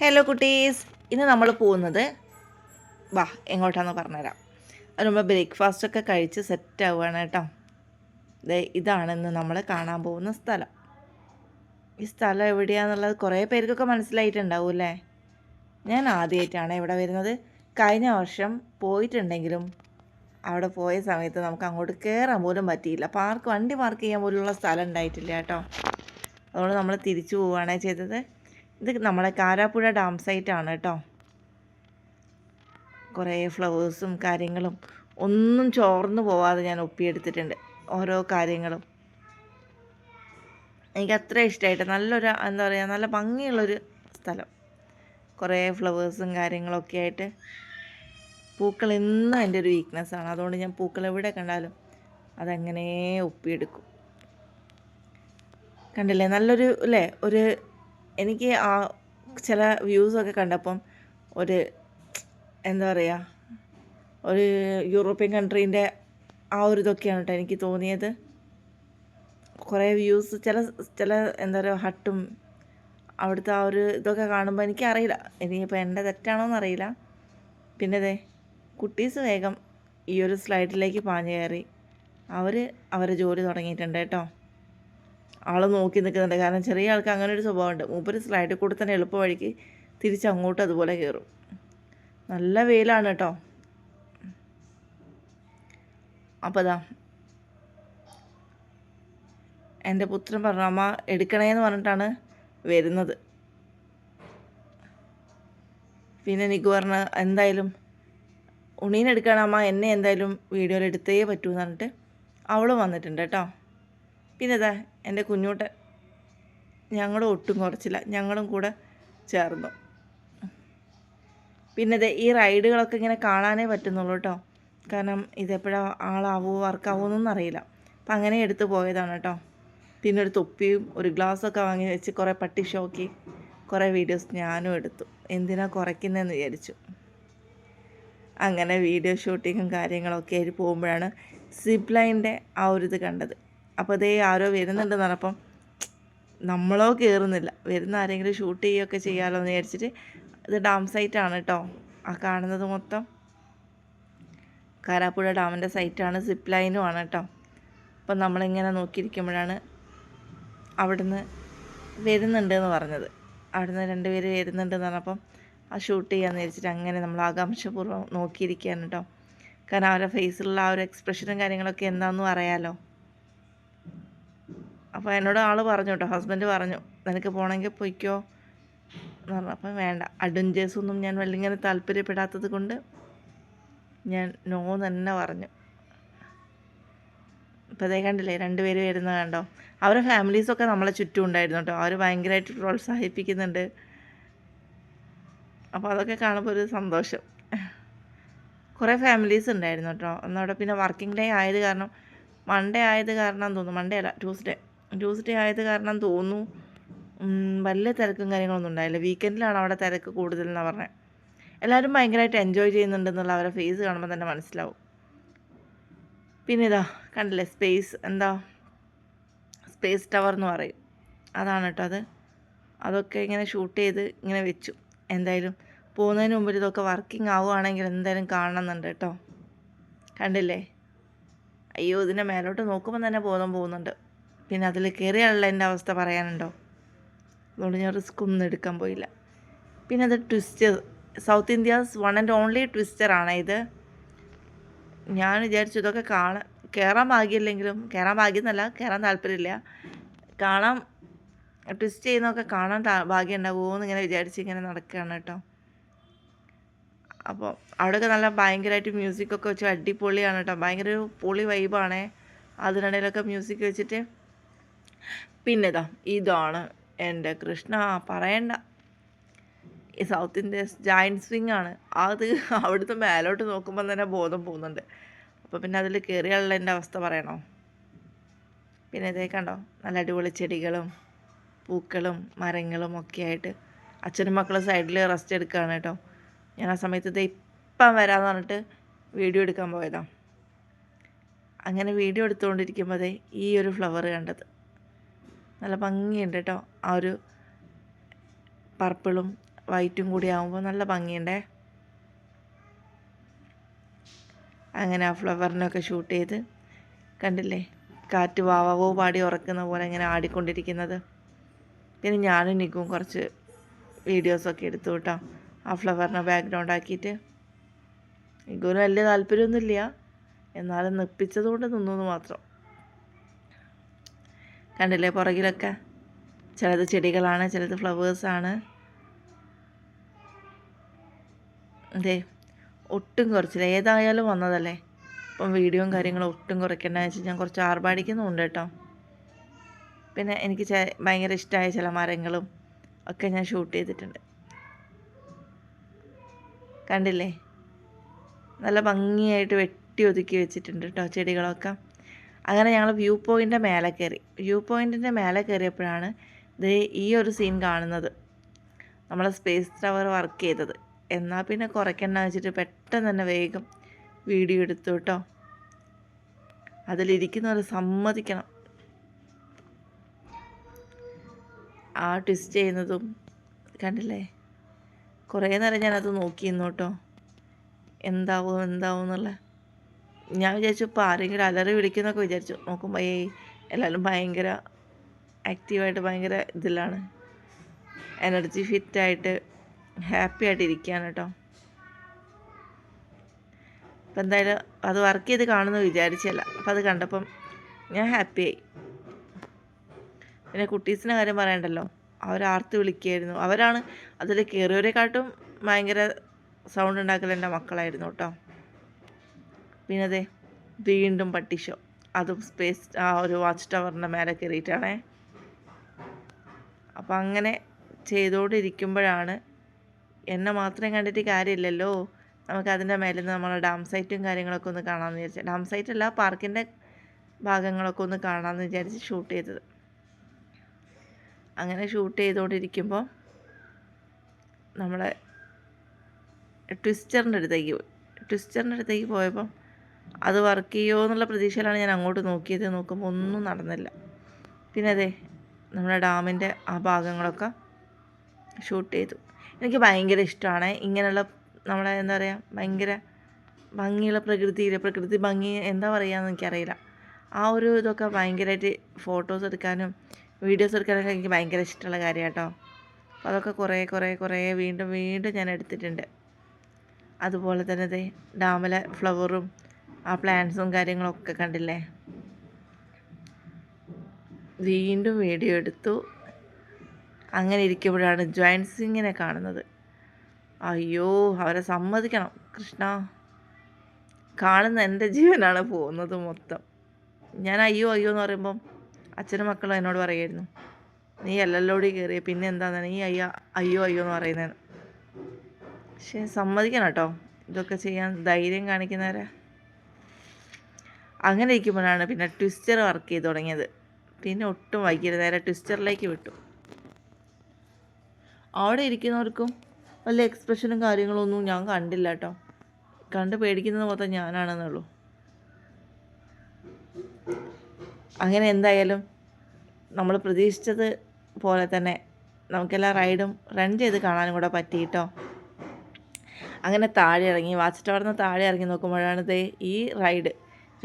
Hello കുട്ടീസ്. ഇന്ന് നമ്മൾ പോകുന്നത് വാ എങ്ങോട്ടാന്ന് പറഞ്ഞുതരാം. അതിന് മുമ്പ് ബ്രേക്ക്ഫാസ്റ്റ് ഒക്കെ കഴിച്ച് സെറ്റ് ആവുകയാണ് കേട്ടോ. ഇതാണ് ഇന്ന് നമ്മൾ കാണാൻ പോകുന്ന സ്ഥലം. ഈ സ്ഥലം എവിടെയാണെന്നുള്ളത് കുറേ പേർക്കൊക്കെ മനസ്സിലായിട്ടുണ്ടാവും അല്ലേ ഞാൻ ആദ്യമായിട്ടാണ് ഇവിടെ വരുന്നത്. കഴിഞ്ഞ വർഷം പോയിട്ടുണ്ടെങ്കിലും അവിടെ പോയ സമയത്ത് നമുക്ക് അങ്ങോട്ട് കയറാൻ പോലും പറ്റിയില്ല. പാർക്ക് വണ്ടി പാർക്ക് ചെയ്യാൻ പോലുള്ള സ്ഥലം ഉണ്ടായിട്ടില്ല കേട്ടോ. അതുകൊണ്ട് നമ്മൾ തിരിച്ചു പോവുകയാണ് ചെയ്തത്. ഇത് നമ്മളെ കാരാപ്പുഴ ഡാം സൈറ്റാണ് കേട്ടോ. കുറേ ഫ്ലവേഴ്സും കാര്യങ്ങളും ഒന്നും ചോർന്നു പോവാതെ ഞാൻ ഒപ്പിയെടുത്തിട്ടുണ്ട് ഓരോ കാര്യങ്ങളും. എനിക്ക് അത്ര ഇഷ്ടമായിട്ട് നല്ലൊരു എന്താ പറയുക നല്ല ഭംഗിയുള്ളൊരു സ്ഥലം. കുറേ ഫ്ലവേഴ്സും കാര്യങ്ങളൊക്കെ ആയിട്ട് പൂക്കൾ എന്നും എന്റെ ഒരു വീക്ക്നെസ്സാണ് അതുകൊണ്ട് ഞാൻ പൂക്കൾ എവിടെ കണ്ടാലും അതങ്ങനെ ഒപ്പിയെടുക്കും. കണ്ടില്ലേ? നല്ലൊരു അല്ലേ ഒരു എനിക്ക് ആ ചില വ്യൂസൊക്കെ കണ്ടപ്പം ഒരു എന്താ പറയുക ഒരു യൂറോപ്യൻ കൺട്രീന്റെ ആ ഒരു ഇതൊക്കെയാണ് കേട്ടോ എനിക്ക് തോന്നിയത്. കുറേ വ്യൂസ് ചില ചില എന്താ പറയുക ഹട്ടും അവിടുത്തെ ആ ഒരു ഇതൊക്കെ കാണുമ്പോൾ എനിക്കറിയില്ല. ഇനിയിപ്പോൾ എന്റെ തെറ്റാണോ എന്നറിയില്ല പിന്നെ അതെ കുട്ടീസ് വേഗം ഈ ഒരു സ്ലൈഡിലേക്ക് പാഞ്ഞു കയറി. അവർ അവരെ ജോലി തുടങ്ങിയിട്ടുണ്ട് കേട്ടോ. ആൾ നോക്കി നിൽക്കുന്നുണ്ട്. കാരണം ചെറിയ ആൾക്ക് അങ്ങനെ ഒരു സ്വഭാവമുണ്ട്. മൂപ്പര് സ്ലൈഡിൽ കൂടെ തന്നെ എളുപ്പ വഴിക്ക് തിരിച്ചങ്ങോട്ട് അതുപോലെ കയറും. നല്ല വെയിലാണ് കേട്ടോ അപ്പോൾ അതാ എന്റെ പുത്രൻ പറഞ്ഞു അമ്മ എടുക്കണേന്ന് പറഞ്ഞിട്ടാണ് വരുന്നത്. പിന്നെ എനിക്ക് പറഞ്ഞ എന്തായാലും ഉണീനെടുക്കണം അമ്മ എന്നെ എന്തായാലും വീഡിയോയിൽ എടുത്തേ പറ്റൂ എന്ന് പറഞ്ഞിട്ട് അവളും വന്നിട്ടുണ്ട് കേട്ടോ പിന്നെ ഇതാ എന്റെ കുഞ്ഞൂട്ടൻ. ഞങ്ങളും ഒട്ടും കുറച്ചില്ല. ഞങ്ങളും കൂടെ ചേർന്നു. പിന്നെ ഇതേ ഈ റൈഡുകളൊക്കെ ഇങ്ങനെ കാണാനേ പറ്റുന്നുള്ളൂ കേട്ടോ. കാരണം ഇതെപ്പോഴാണ് ആളാവോ വർക്കാവോ എന്നൊന്നും അറിയില്ല. അപ്പം അങ്ങനെ എടുത്ത് പോയതാണ് കേട്ടോ. പിന്നെ ഒരു തൊപ്പിയും ഒരു ഗ്ലാസ്സൊക്കെ വാങ്ങി വെച്ച് കുറേ പട്ടി ഷോക്കി കുറേ വീഡിയോസ് ഞാനും എടുത്തു. എന്തിനാ കുറയ്ക്കുന്നതെന്ന് വിചാരിച്ചു. അങ്ങനെ വീഡിയോ ഷൂട്ടിങ്ങും കാര്യങ്ങളൊക്കെ ആയിട്ട് പോകുമ്പോഴാണ് സിപ്ലൈന്റെ ആ ഒരു ഇത് കണ്ടത്. അപ്പോൾ ഇതേ ആരോ വരുന്നുണ്ടെന്ന് പറഞ്ഞപ്പം നമ്മളോ കയറുന്നില്ല വരുന്ന ആരെങ്കിലും ഷൂട്ട് ചെയ്യുകയൊക്കെ ചെയ്യാമല്ലോ എന്ന് വിചാരിച്ചിട്ട് ഇത് ഡാം സൈറ്റാണ് കേട്ടോ ആ കാണുന്നത് മൊത്തം കാരാപ്പുഴ ഡാമിന്റെ സൈറ്റാണ് സിപ്പ് ലൈനും ആണ് കേട്ടോ അപ്പം നമ്മളിങ്ങനെ നോക്കിയിരിക്കുമ്പോഴാണ് അവിടുന്ന് വരുന്നുണ്ട് എന്ന് പറഞ്ഞത്. അവിടുന്ന് രണ്ടുപേര് വരുന്നുണ്ടെന്ന് പറഞ്ഞപ്പം ആ ഷൂട്ട് ചെയ്യാമെന്ന് വിചാരിച്ചിട്ട് അങ്ങനെ നമ്മൾ ആകാംക്ഷപൂർവം നോക്കിയിരിക്കുകയാണ് കേട്ടോ കാരണം അവരുടെ ഫേസിലുള്ള ആ ഒരു എക്സ്പ്രഷനും കാര്യങ്ങളൊക്കെ എന്താണെന്നും അറിയാലോ. അപ്പോൾ എന്നോട് ആൾ പറഞ്ഞു കേട്ടോ ഹസ്ബൻഡ് പറഞ്ഞു നിനക്ക് പോകണമെങ്കിൽ പൊയ്ക്കോ. എന്ന് പറഞ്ഞു. അപ്പം വേണ്ട അഡ്വഞ്ചേഴ്സൊന്നും ഞാൻ വലിങ്ങനെ താല്പര്യപ്പെടാത്തത് കൊണ്ട് ഞാൻ നോ തന്നെ പറഞ്ഞു. ഇപ്പോൾ അതേ കണ്ടില്ലേ രണ്ടുപേര് വരുന്ന കണ്ടോ? അവരുടെ ഫാമിലീസൊക്കെ നമ്മളെ ചുറ്റും ഉണ്ടായിരുന്നു കേട്ടോ അവർ ഭയങ്കരമായിട്ട് പ്രോത്സാഹിപ്പിക്കുന്നുണ്ട്. അപ്പോൾ അതൊക്കെ കാണുമ്പോൾ ഒരു സന്തോഷം. കുറേ ഫാമിലീസ് ഉണ്ടായിരുന്നു കേട്ടോ എന്നവിടെ പിന്നെ വർക്കിംഗ് ഡേ ആയത് കാരണം മൺഡേ ആയത് കാരണം തോന്നുന്നു. മൺഡേ അല്ല ട്യൂസ്ഡേ ട്യൂസ്ഡേ ആയത് കാരണം തോന്നുന്നു വലിയ തിരക്കും കാര്യങ്ങളൊന്നും ഉണ്ടായില്ല. വീക്കെൻഡിലാണ് അവിടെ തിരക്ക് കൂടുതൽ എന്നാണ് പറഞ്ഞത് എല്ലാവരും ഭയങ്കരമായിട്ട് എൻജോയ് ചെയ്യുന്നുണ്ടെന്നുള്ള അവരുടെ ഫേസ് കാണുമ്പോൾ തന്നെ മനസ്സിലാവും. പിന്നെ ഇതാ കണ്ടില്ലേ സ്പേസ് എന്താ സ്പേസ് ടവർ എന്ന് പറയും. അതാണ് കേട്ടോ അത്. അതൊക്കെ ഇങ്ങനെ ഷൂട്ട് ചെയ്ത് ഇങ്ങനെ വെച്ചു. എന്തായാലും പോകുന്നതിന് മുമ്പിൽ ഇതൊക്കെ വർക്കിംഗ് ആവുകയാണെങ്കിൽ എന്തായാലും കാണണമെന്നുണ്ട് കേട്ടോ കണ്ടില്ലേ? അയ്യോ ഇതിന്റെ മേലോട്ട് നോക്കുമ്പോൾ തന്നെ ബോധം പോകുന്നുണ്ട്. പിന്നെ അതിൽ കയറിയാലുള്ള എന്റെ അവസ്ഥ പറയാനുണ്ടോ? അതുകൊണ്ട് ഞാൻ റിസ്ക് ഒന്നും എടുക്കാൻ പോയില്ല. പിന്നെ അത് twister South India's one and only ട്വിസ്റ്ററാണ് ഇത്. ഞാൻ വിചാരിച്ചു ഇതൊക്കെ കാണാൻ കയറാൻ ഭാഗ്യമില്ലെങ്കിലും കയറാൻ ഭാഗ്യമെന്നല്ല കയറാൻ താല്പര്യമില്ല. കാണാൻ ട്വിസ്റ്റ് ചെയ്യുന്നതൊക്കെ കാണാൻ ഭാഗ്യം ഉണ്ടാകുമോ എന്ന് ഇങ്ങനെ വിചാരിച്ച് ഇങ്ങനെ നടക്കുകയാണ് കേട്ടോ. അപ്പോൾ അവിടെയൊക്കെ നല്ല ഭയങ്കരമായിട്ട് മ്യൂസിക്കൊക്കെ വെച്ച് അടിപൊളിയാണ് കേട്ടോ. ഭയങ്കര ഒരു പൊളി വൈബാണേ അതിനിടയിലൊക്കെ മ്യൂസിക് വെച്ചിട്ട് പിന്നെ ഇതാ ഇതാണ് എന്റെ കൃഷ്ണ. പറയണ്ട. ഈ സൗത്ത് ഇന്ത്യസ് ജയന്റ് സ്വിങ് ആണ്. അത് അവിടുത്തെ മേലോട്ട് നോക്കുമ്പോൾ തന്നെ ബോധം പോകുന്നുണ്ട്. അപ്പോൾ പിന്നെ അതിൽ കയറിയുള്ള എന്റെ അവസ്ഥ പറയണോ? പിന്നെ ഇതേ കണ്ടോ? നല്ല അടിപൊളി ചെടികളും പൂക്കളും മരങ്ങളും ഒക്കെ ആയിട്ട് അച്ഛനും മക്കളും സൈഡിൽ റെസ്റ്റ് എടുക്കുകയാണ് കേട്ടോ. ഞാൻ ആ സമയത്ത് ഇത് ഇപ്പം വരാമെന്ന് പറഞ്ഞിട്ട് വീഡിയോ എടുക്കാൻ പോയതാണ് അങ്ങനെ വീഡിയോ എടുത്തുകൊണ്ടിരിക്കുമ്പോൾ ഈ ഒരു ഫ്ലവർ കണ്ടത്. നല്ല ഭംഗിയുണ്ട് കേട്ടോ ആ ഒരു പർപ്പിളും വൈറ്റും കൂടി ആകുമ്പോൾ നല്ല ഭംഗിയുണ്ടേ. അങ്ങനെ ആ ഫ്ലവറിനൊക്കെ ഷൂട്ട് ചെയ്ത് കണ്ടില്ലേ? കാറ്റ് വാവാവോ പാടി ഉറക്കുന്ന പോലെ ഇങ്ങനെ ആടിക്കൊണ്ടിരിക്കുന്നത്. പിന്നെ ഞാനും നിൽക്കും കുറച്ച് വീഡിയോസൊക്കെ എടുത്തു കേട്ടോ ആ ഫ്ലവറിനെ ബാക്ക്ഗ്രൗണ്ട് ആക്കിയിട്ട്. നിൽക്കുവിന് വലിയ താല്പര്യമൊന്നുമില്ല എന്നാലും നിപ്പിച്ചതുകൊണ്ട് നിന്നു മാത്രം. കണ്ടില്ലേ പുറകിലൊക്കെ? ചിലത് ചെടികളാണ് ചിലത് ഫ്ലവേഴ്സാണ് അതെ ഒട്ടും കുറച്ചില്ല. ഏതായാലും വന്നതല്ലേ? അപ്പം വീഡിയോയും കാര്യങ്ങളും ഒട്ടും കുറയ്ക്കേണ്ട വെച്ചാൽ ഞാൻ കുറച്ച് ആർഭാടിക്കുന്നുണ്ട് കേട്ടോ. പിന്നെ എനിക്ക് ഭയങ്കര ഇഷ്ടമായ ചില മരങ്ങളും ഒക്കെ ഞാൻ ഷൂട്ട് ചെയ്തിട്ടുണ്ട്. കണ്ടില്ലേ? നല്ല ഭംഗിയായിട്ട് വെട്ടി ഒതുക്കി വെച്ചിട്ടുണ്ട് കേട്ടോ ചെടികളൊക്കെ. അങ്ങനെ ഞങ്ങൾ വ്യൂ പോയിന്റിന്റെ മേലെ കയറി വ്യൂ പോയിന്റിന്റെ മേലെ കയറിയപ്പോഴാണ് ഇത് ഈ ഒരു സീൻ കാണുന്നത്. നമ്മൾ സ്പേസ് ടവർ വർക്ക് ചെയ്തത്. എന്നാൽ പിന്നെ കുറയ്ക്കണ്ട വെച്ചിട്ട് പെട്ടെന്ന് തന്നെ വേഗം വീഡിയോ എടുത്തു കേട്ടോ. അതിലിരിക്കുന്നവർ സമ്മതിക്കണം. ആ ട്വിസ്റ്റ് ചെയ്യുന്നതും കണ്ടില്ലേ? കുറേ നേരം ഞാനത് നോക്കിയിരുന്നു കേട്ടോ. എന്താവും എന്താവും എന്നുള്ള ഞാൻ വിചാരിച്ചു ഇപ്പോൾ ആരെങ്കിലും അലറി വിളിക്കുന്നൊക്കെ വിചാരിച്ചു. നോക്കുമ്പോൾ ഏയ് എല്ലാവരും ഭയങ്കര ആക്റ്റീവായിട്ട് ഭയങ്കര ഇതിലാണ്. എനർജി ഫിറ്റായിട്ട് ഹാപ്പി ആയിട്ട് ഇരിക്കുകയാണ് കേട്ടോ. അപ്പം എന്തായാലും അത് വർക്ക് ചെയ്ത് കാണുമെന്ന് വിചാരിച്ചല്ല അപ്പം അത് കണ്ടപ്പം ഞാൻ ഹാപ്പിയായി പിന്നെ കുട്ടീസിന്റെ കാര്യം പറയണ്ടല്ലോ? അവർ ആർത്ത് വിളിക്കുകയായിരുന്നു അവരാണ് അതിൽ കയറിയവരെക്കാട്ടും ഭയങ്കര സൗണ്ട് ഉണ്ടാക്കൽ എന്റെ മക്കളായിരുന്നു കേട്ടോ. പിന്നെ അതെ വീണ്ടും പട്ടി ഷോ. അതും സ്പേസ് ആ ഒരു വാച്ച് ടവറിന്റെ മേലെ കയറിയിട്ടാണേ അപ്പം അങ്ങനെ ചെയ്തുകൊണ്ടിരിക്കുമ്പോഴാണ് എന്നെ മാത്രം കണ്ടിട്ട് കാര്യമില്ലല്ലോ. നമുക്ക് അതിന്റെ മേലെ നിന്ന് നമ്മളെ ഡാം സൈറ്റും കാര്യങ്ങളൊക്കെ ഒന്ന് കാണാമെന്ന് വിചാരിച്ചു ഡാം സൈറ്റ് അല്ല പാർക്കിന്റെ ഭാഗങ്ങളൊക്കെ ഒന്ന് കാണാമെന്ന് വിചാരിച്ച് ഷൂട്ട് ചെയ്തത്. അങ്ങനെ ഷൂട്ട് ചെയ്തുകൊണ്ടിരിക്കുമ്പോൾ നമ്മളെ ട്വിസ്റ്ററിന്റെ അടുത്തേക്ക് പോയി. ട്വിസ്റ്ററിന്റെ അടുത്തേക്ക് പോയപ്പം അത് വർക്ക് ചെയ്യുമോ എന്നുള്ള പ്രതീക്ഷയിലാണ് ഞാൻ അങ്ങോട്ട് നോക്കിയത്. നോക്കുമ്പോൾ ഒന്നും നടന്നില്ല. പിന്നെ അതെ നമ്മുടെ ഡാമിന്റെ ആ ഭാഗങ്ങളൊക്കെ ഷൂട്ട് ചെയ്തു. എനിക്ക് ഭയങ്കര ഇഷ്ടമാണ്. ഇങ്ങനെയുള്ള നമ്മളെ എന്താ പറയുക ഭയങ്കര ഭംഗിയുള്ള പ്രകൃതിയിൽ പ്രകൃതി ഭംഗി എന്താ പറയുകയെന്ന് എനിക്കറിയില്ല. ആ ഒരു ഇതൊക്കെ ഭയങ്കരമായിട്ട് ഫോട്ടോസ് എടുക്കാനും വീഡിയോസ് എടുക്കാനൊക്കെ എനിക്ക് ഭയങ്കര ഇഷ്ടമുള്ള കാര്യം കേട്ടോ അപ്പോൾ അതൊക്കെ കുറേ കുറേ കുറേ വീണ്ടും വീണ്ടും ഞാൻ എടുത്തിട്ടുണ്ട്. അതുപോലെ തന്നെ ദേ ഡാമിലെ ഫ്ലവറും ആ പ്ലാന്റ്സും കാര്യങ്ങളൊക്കെ കണ്ടില്ലേ? വീണ്ടും വീഡിയോ എടുത്തു. അങ്ങനെ ഇരിക്കുമ്പോഴാണ് ജോയിന്റ് സിങ്ങിനെ കാണുന്നത്. അയ്യോ അവരെ സമ്മതിക്കണം. കൃഷ്ണ കാണുന്ന എന്റെ ജീവനാണ് പോകുന്നത് മൊത്തം. ഞാൻ അയ്യോ അയ്യോ എന്ന് പറയുമ്പം അച്ഛനും മക്കളും എന്നോട് പറയുമായിരുന്നു. നീ എല്ലല്ലോടി കയറിയ പിന്നെ എന്താണ് നീ അയ്യ അയ്യോ അയ്യോ എന്ന് പറയുന്നതെന്ന് പക്ഷേ സമ്മതിക്കണം കേട്ടോ. ഇതൊക്കെ ചെയ്യാൻ ധൈര്യം കാണിക്കുന്നവരെ. അങ്ങനെ ഇരിക്കുമ്പോഴാണ് പിന്നെ ട്വിസ്റ്റർ വർക്ക് ചെയ്ത് തുടങ്ങിയത്. പിന്നെ ഒട്ടും വൈകിയത് നേരെ ട്വിസ്റ്ററിലേക്ക് വിട്ടു. അവിടെ ഇരിക്കുന്നവർക്കും വലിയ എക്സ്പ്രഷനും കാര്യങ്ങളൊന്നും ഞാൻ കണ്ടില്ല കേട്ടോ. കണ്ട് പേടിക്കുന്നത് മൊത്തം ഞാനാണെന്നുള്ളൂ. അങ്ങനെ എന്തായാലും നമ്മൾ പ്രതീക്ഷിച്ചത് പോലെ തന്നെ നമുക്കെല്ലാ റൈഡും റൺ ചെയ്ത് കാണാനും കൂടെ പറ്റി കേട്ടോ. അങ്ങനെ താഴെ ഇറങ്ങി വാച്ച് ടവറിന്ന് താഴെ ഇറങ്ങി നോക്കുമ്പോഴാണ് ഈ റൈഡ്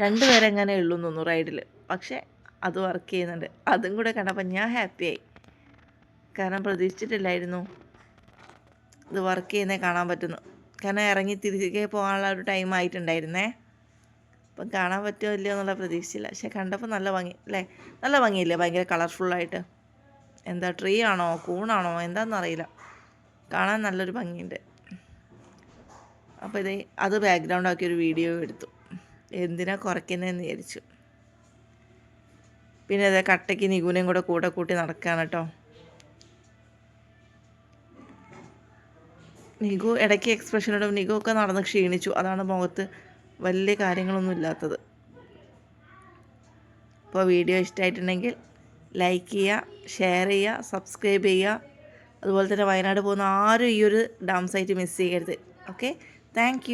രണ്ട് ഉള്ളു ഉള്ളൂ തോന്നുന്നു റൈഡിൽ പക്ഷേ അത് വർക്ക് ചെയ്യുന്നുണ്ട്. അതും കൂടെ കണ്ടപ്പോൾ ഞാൻ ഹാപ്പിയായി കാരണം പ്രതീക്ഷിച്ചിട്ടില്ലായിരുന്നു ഇത് വർക്ക് ചെയ്യുന്നേ കാണാൻ പറ്റുന്നു. കാരണം ഇറങ്ങി തിരികെ പോകാനുള്ള ഒരു ടൈം ആയിട്ടുണ്ടായിരുന്നേ. അപ്പം കാണാൻ പറ്റുമോ ഇല്ലയോ എന്നുള്ള പ്രതീക്ഷയില്ല. പക്ഷെ കണ്ടപ്പോൾ നല്ല ഭംഗി അല്ലേ? നല്ല ഭംഗിയില്ലേ? ഭയങ്കര കളർഫുള്ളായിട്ട് എന്താ ട്രീ ആണോ കൂണാണോ എന്താണെന്നറിയില്ല കാണാൻ നല്ലൊരു ഭംഗിയുണ്ട്. അപ്പോൾ ഇതേ അത് ബാക്ക്ഗ്രൗണ്ട് ആക്കി ഒരു വീഡിയോ എടുത്തു. എന്തിനാ കുറയ്ക്കുന്നതെന്ന് വിചാരിച്ചു. പിന്നെ അതേ കട്ടയ്ക്ക് നികുനയും കൂടെ കൂടെ കൂട്ടി നടക്കുകയാണ് കേട്ടോ നിഗു ഇടയ്ക്ക് എക്സ്പ്രഷനോടും നിഗു ഒക്കെ നടന്ന് ക്ഷീണിച്ചു. അതാണ് മുഖത്ത് വലിയ കാര്യങ്ങളൊന്നും ഇല്ലാത്തത്. അപ്പോൾ വീഡിയോ ഇഷ്ടമായിട്ടുണ്ടെങ്കിൽ ലൈക്ക് ചെയ്യുക ഷെയർ ചെയ്യുക സബ്സ്ക്രൈബ് ചെയ്യുക. അതുപോലെ തന്നെ വയനാട് പോകുന്ന ആരും ഈ ഒരു ഡാം സൈറ്റ് മിസ് ചെയ്യരുത് ഓക്കെ താങ്ക്